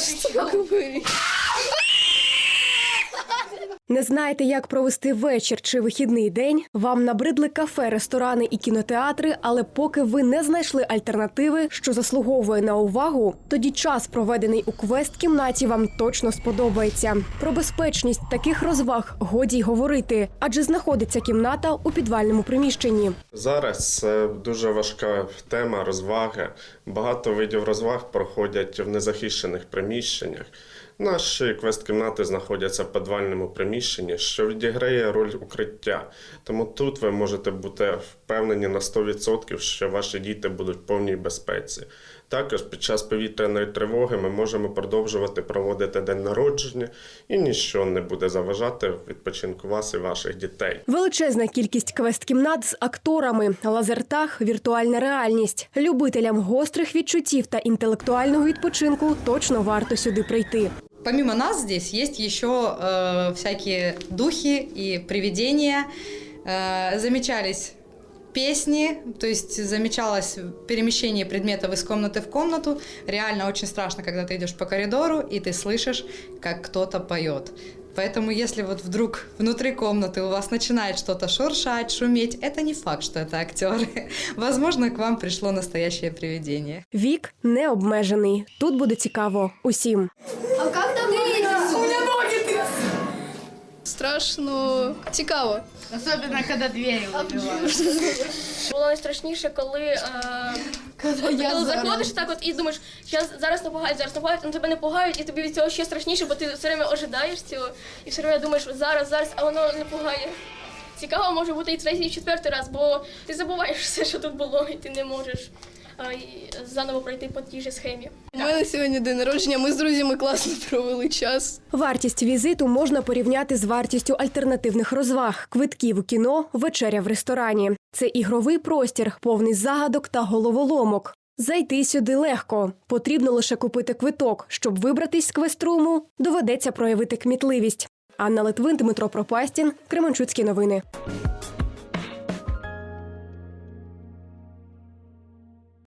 gosto. Не знаєте, як провести вечір чи вихідний день? Вам набридли кафе, ресторани і кінотеатри, але поки ви не знайшли альтернативи, що заслуговує на увагу, тоді час, проведений у квест-кімнаті, вам точно сподобається. Про безпечність таких розваг годі й говорити, адже знаходиться кімната у підвальному приміщенні. Зараз це дуже важка тема розваги. Багато видів розваг проходять в незахищених приміщеннях. Наші квест-кімнати знаходяться в підвальному приміщенні, що відіграє роль укриття. Тому тут ви можете бути впевнені на 100%, що ваші діти будуть в повній безпеці. Також під час повітряної тривоги ми можемо продовжувати проводити день народження, і ніщо не буде заважати відпочинку вас і ваших дітей. Величезна кількість квест-кімнат з акторами, лазертаг, віртуальна реальність. Любителям гострих відчуттів та інтелектуального відпочинку точно варто сюди прийти. Помимо нас здесь есть еще э, всякие духи и привидения. Э, замечались песни, то есть замечалось перемещение предметов из комнаты в комнату. Реально очень страшно, когда ты идешь по коридору и ты слышишь, как кто-то поет. Поэтому, если вот вдруг внутри комнаты у вас начинает что-то шуршать, шуметь, это не факт, что это актеры. Возможно, к вам пришло настоящее привидение. Вік не обмежений. Тут буде цікаво усім. Страшно, цікаво. Особенно, когда двери выбивают. Було найстрашніше, коли, е, коли заходиш так от і думаєш, зараз, зараз напугають, зараз напугають, але тебе не пугають, і тобі від цього ще страшніше, бо ти все время ожидаєш цього, і все время думаєш, зараз, зараз, а воно не пугає. Цікаво може бути і третій, і четвертий раз, бо ти забуваєш все, що тут було, і ти не можеш заново пройти по тій же схемі. У мене сьогодні день народження. Ми з друзями класно провели час. Вартість візиту можна порівняти з вартістю альтернативних розваг: квитків у кіно, вечеря в ресторані. Це ігровий простір, повний загадок та головоломок. Зайти сюди легко. Потрібно лише купити квиток. Щоб вибратись з квеструму, доведеться проявити кмітливість. Анна Литвин, Дмитро Пропастін, Кременчуцькі новини.